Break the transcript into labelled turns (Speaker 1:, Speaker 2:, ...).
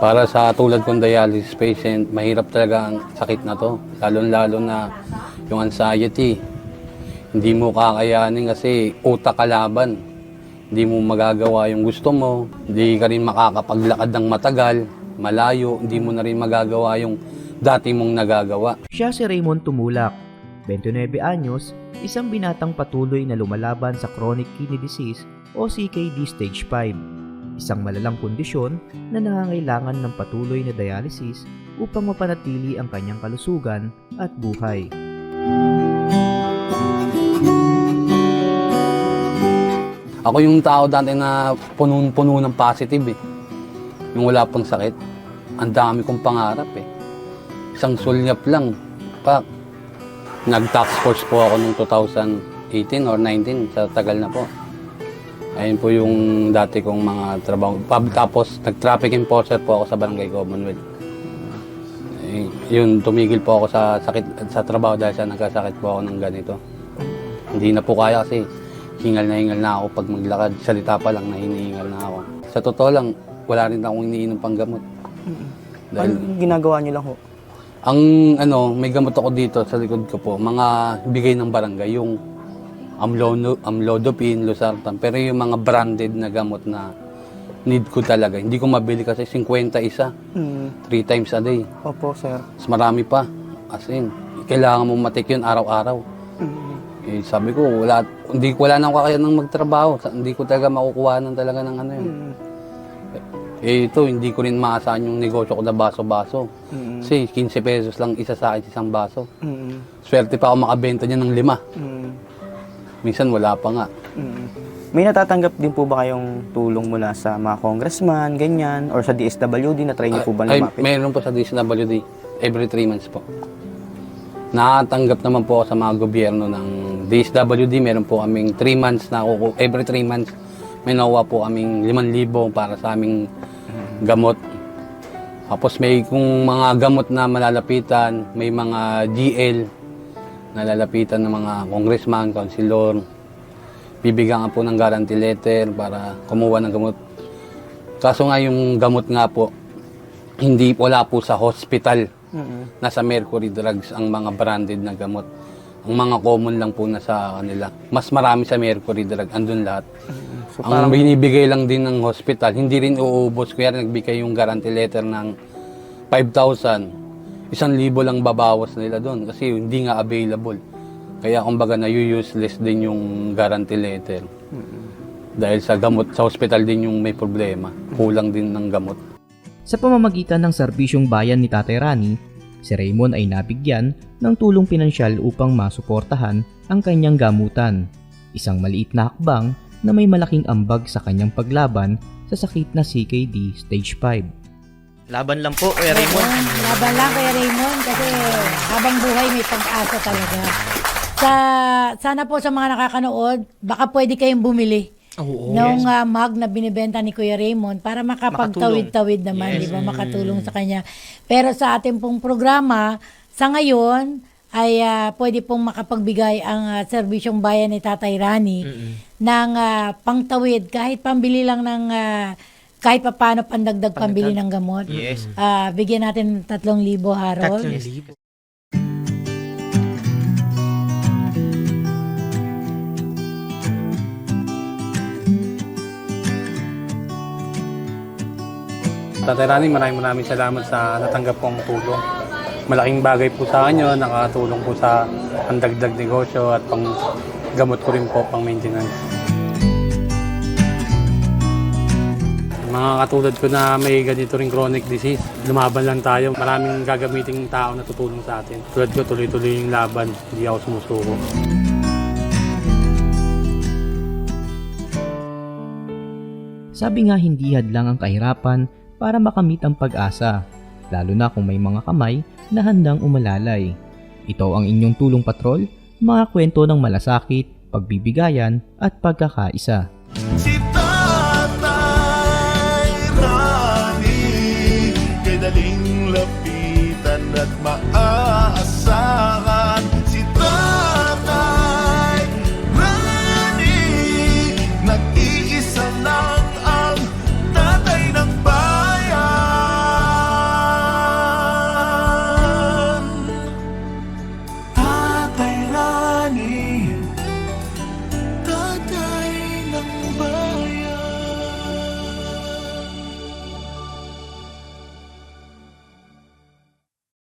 Speaker 1: Para sa tulad kong dialysis patient, mahirap talaga ang sakit na to. Lalo-lalo na yung anxiety. Hindi mo kakayanin kasi utak kalaban. Hindi mo magagawa yung gusto mo. Hindi ka rin makakapaglakad ng matagal, malayo. Hindi mo na rin magagawa yung dati mong nagagawa.
Speaker 2: Siya si Raymond Tumulak, 29 anyos, isang binatang patuloy na lumalaban sa chronic kidney disease o CKD stage 5. Isang malalang kondisyon na nangangailangan ng patuloy na dialysis upang mapanatili ang kanyang kalusugan at buhay.
Speaker 1: Ako yung tao dati na punong-puno ng positive eh. Yung wala pang sakit. Ang dami kong pangarap eh. Isang sulyap lang. Pa, nag-tax force po ako noong 2018 or 19. Sa tagal na po. Ayun po yung dati kong mga trabaho. Tapos nag-traffic enforcer po ako sa Barangay Commonwealth. Eh, yun, tumigil po ako sa sakit sa trabaho dahil sa nagkasakit po ako ng ganito. Hindi na po kaya kasi hingal na hingal na ako pag maglakad. Salita pa lang na hinihingal na ako. Sa totoo lang, wala rin akong iniinom pang gamot. Dahil
Speaker 3: Ano ginagawa niyo lang ho?
Speaker 1: ang ano, may gamot ako dito sa likod ko po, mga bigay ng barangay, yung amlo, amlodipine, losartan. Pero yung mga branded na gamot na need ko talaga. Hindi ko mabili kasi 50 isa,
Speaker 3: Hmm.
Speaker 1: 3 times a day.
Speaker 3: Opo, sir.
Speaker 1: Mas marami pa. As in, kailangan mo matik yun araw-araw.
Speaker 3: Hmm.
Speaker 1: Eh, sabi ko, wala, hindi wala nang kakayanang magtrabaho. Sa- Hindi ko talaga makukuha ng talaga ng ano yun.
Speaker 3: Hmm.
Speaker 1: Eh, ito, hindi ko rin maasahan yung negosyo ko na baso-baso.
Speaker 3: Hmm.
Speaker 1: Kasi 15 pesos lang isa sa akin isang baso.
Speaker 3: Hmm.
Speaker 1: Swerte pa ako makabenta niya ng lima.
Speaker 3: Hmm.
Speaker 1: Minsan wala pa nga.
Speaker 3: Hmm. May natatanggap din po ba kayong tulong mula sa mga congressman, ganyan, or sa DSWD na try niyo po ba
Speaker 1: Ay,
Speaker 3: lumapit?
Speaker 1: meron po sa DSWD every 3 months po. Nakatanggap naman po ako sa mga gobyerno ng DSWD. Meron po kaming 3 months na kuku- every 3 months may nakuha po kaming 5,000 para sa aming gamot. Tapos may kung mga gamot na malalapitan, may mga GL na lalapitan ng mga congressman, councilor. Bibigyan po ng guarantee letter para kumuha ng gamot. Kaso nga yung gamot nga po, hindi wala po sa hospital.
Speaker 3: Hmm.
Speaker 1: Nasa Mercury Drugs ang mga branded na gamot. Ang mga common lang po na sa kanila. Mas marami sa Mercury Drug, andun lahat.
Speaker 3: So,
Speaker 1: ang binibigay lang din ng hospital, hindi rin uubos. Kaya nagbigay yung guarantee letter ng 5,000. Isang libo lang babawas nila doon kasi hindi nga available. Kaya kumbaga na useless din yung guarantee letter. Dahil sa gamot, sa hospital din yung may problema. Kulang din ng gamot.
Speaker 2: Sa pamamagitan ng serbisyong bayan ni Tatay Rani, si Raymond ay nabigyan ng tulong pinansyal upang masuportahan ang kanyang gamutan. Isang maliit na hakbang na may malaking ambag sa kanyang paglaban sa sakit na CKD stage 5. Laban lang po, Kuya
Speaker 4: Ayun, laban lang kay Raymond kasi habang buhay may pag-asa talaga. Sa, sana po sa mga nakakanood, baka pwede kayong bumili nung ah, mug na binibenta ni Kuya Raymond para makapagtawid-tawid naman, di ba? Makatulong sa kanya. Pero sa ating pong programa, sa ngayon, ay ah, pwede pong makapagbigay ang ah, serbisyong bayan ni Tatay Rani ng ah, pangtawid. Kahit pambili lang ng ah, kahit pa paano pandagdag pambili ng gamot.
Speaker 2: Yes.
Speaker 4: Ah, bigyan natin 3,000 Harold.
Speaker 1: Tatay Rani, maraming maraming salamat sa natanggap kong tulong. Malaking bagay po sa akin yun, nakatulong po sa pandagdag negosyo at pang gamot ko rin po, pang maintenance. Mga katulad ko na may ganito ring chronic disease, lumaban lang tayo. Maraming gagamiting tao na tutulong sa atin. Tulad ko, tuloy-tuloy yung laban, hindi ako sumusuko.
Speaker 2: Sabi nga hindi hadlang ang kahirapan para makamit ang pag-asa, lalo na kung may mga kamay na handang umalalay. Ito ang inyong tulong patrol, mga kwento ng malasakit, pagbibigayan at pagkakaisa.
Speaker 5: Si